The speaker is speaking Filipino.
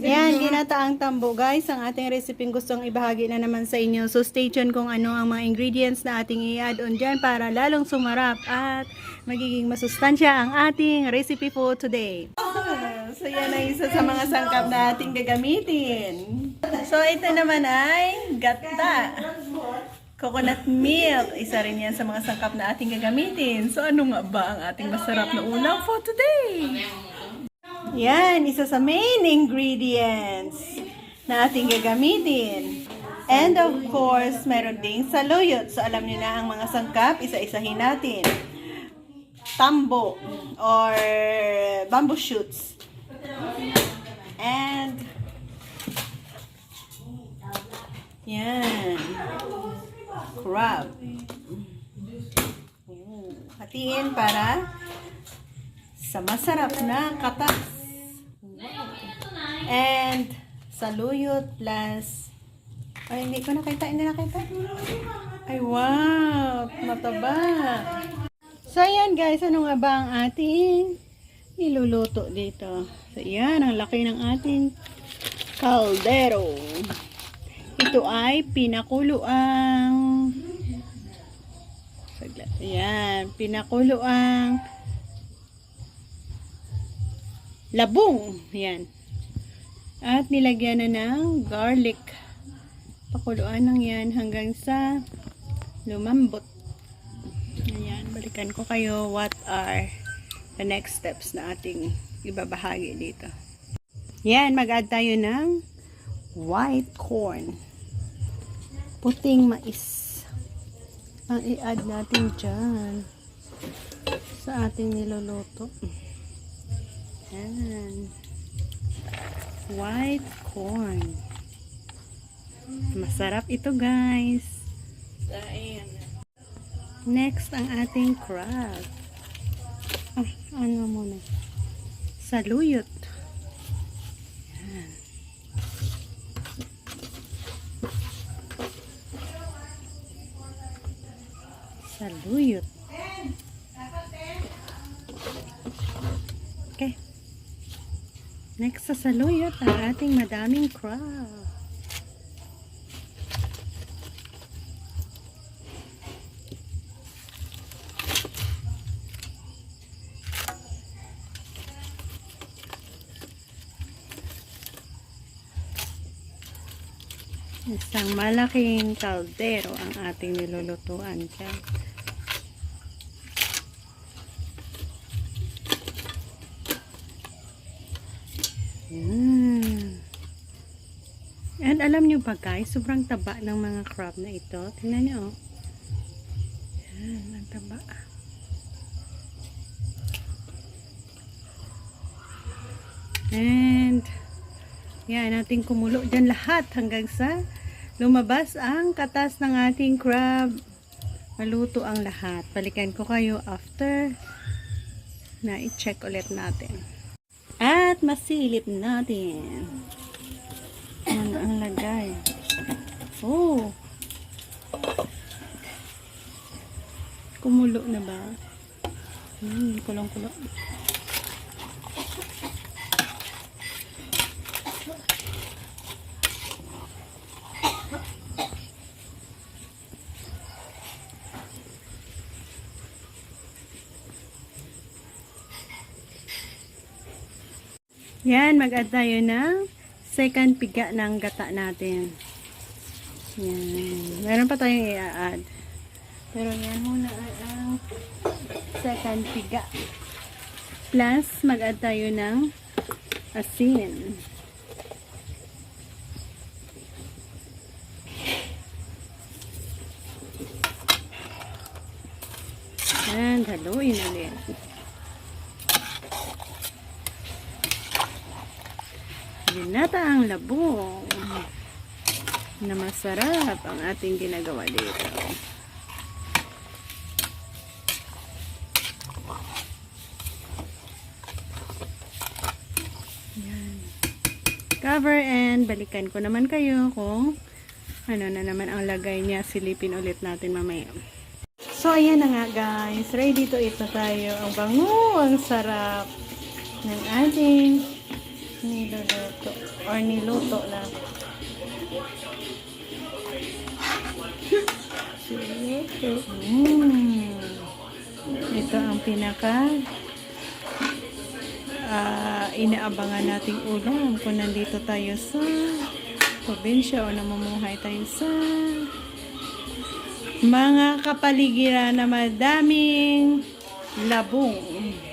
Yan, ginataang tambo guys. Ang ating recipe gustong ibahagi na naman sa inyo. So stay tuned kung ano ang mga ingredients na ating i-add on dyan para lalong sumarap at magiging masustansya ang ating recipe for today. So yan ang isa sa mga sangkap na ating gagamitin. So ito naman ay gata. Coconut milk. Isa rin yan sa mga sangkap na ating gagamitin. So ano nga ba ang ating masarap na ulam for today? Yan, isa sa main ingredients na ating gagamitin. And of course, meron ding saluyot. So alam niyo na ang mga sangkap, isa-isahin natin. Tambo or bamboo shoots. And yan. Crab. Hatiin para sa masarap na katas. And saluyot plus ay hindi ko nakita, hindi nakita. Ay wow, mataba. So ayan guys, ano nga ba ang ating niluluto dito? So ayan, ang laki ng ating kaldero. Ito ay pinakulo ang saglit. Ayan, pinakulo ang labong. Ayan. At nilagyan na ng garlic. Pakuluan lang yan hanggang sa lumambot. Ayan, balikan ko kayo what are the next steps na ating ibabahagi dito. Yan, mag-add tayo ng white corn. Puting mais. Ang i-add natin dyan sa ating niluluto. Yan. White corn. Masarap ito guys. Next, ang ating crab. Ah, ano muna? Saluyot. Yan. Saluyot. Next sa saluyot, ang ating madaming crab. Isang malaking kaldero ang ating nilulutuan dyan. Yan. And alam nyo ba guys, sobrang taba ng mga crab na ito. Tingnan nyo. oh. Yan, ang taba. And, yan, natin kumulo dyan lahat hanggang sa lumabas ang katas ng ating crab. Maluto ang lahat. Balikan ko kayo after na i-check ulit natin. At masilip natin. Ano ang lagay? Oh! Kumulo na ba? Hmm, kulong-kulo. Yan, mag-add tayo ng second piga ng gata natin. Yan. Meron pa tayong i-add. Pero yan muna ay ang second piga. Plus, mag-add tayo ng asin. And haluin ulit. Ginata ang labong na masarap ang ating ginagawa dito. Yan. Cover and balikan ko naman kayo kung ano na naman ang lagay niya. Silipin ulit natin mamaya. So, ayan na nga guys. Ready to eat na tayo. Ang bango, ang sarap ng ating niluluto or niluto na. Mm. Ito ang pinaka ah, inaabangan nating ulam kung nandito tayo sa probinsya o namumuhay tayo sa mga kapaligiran na madaming labong.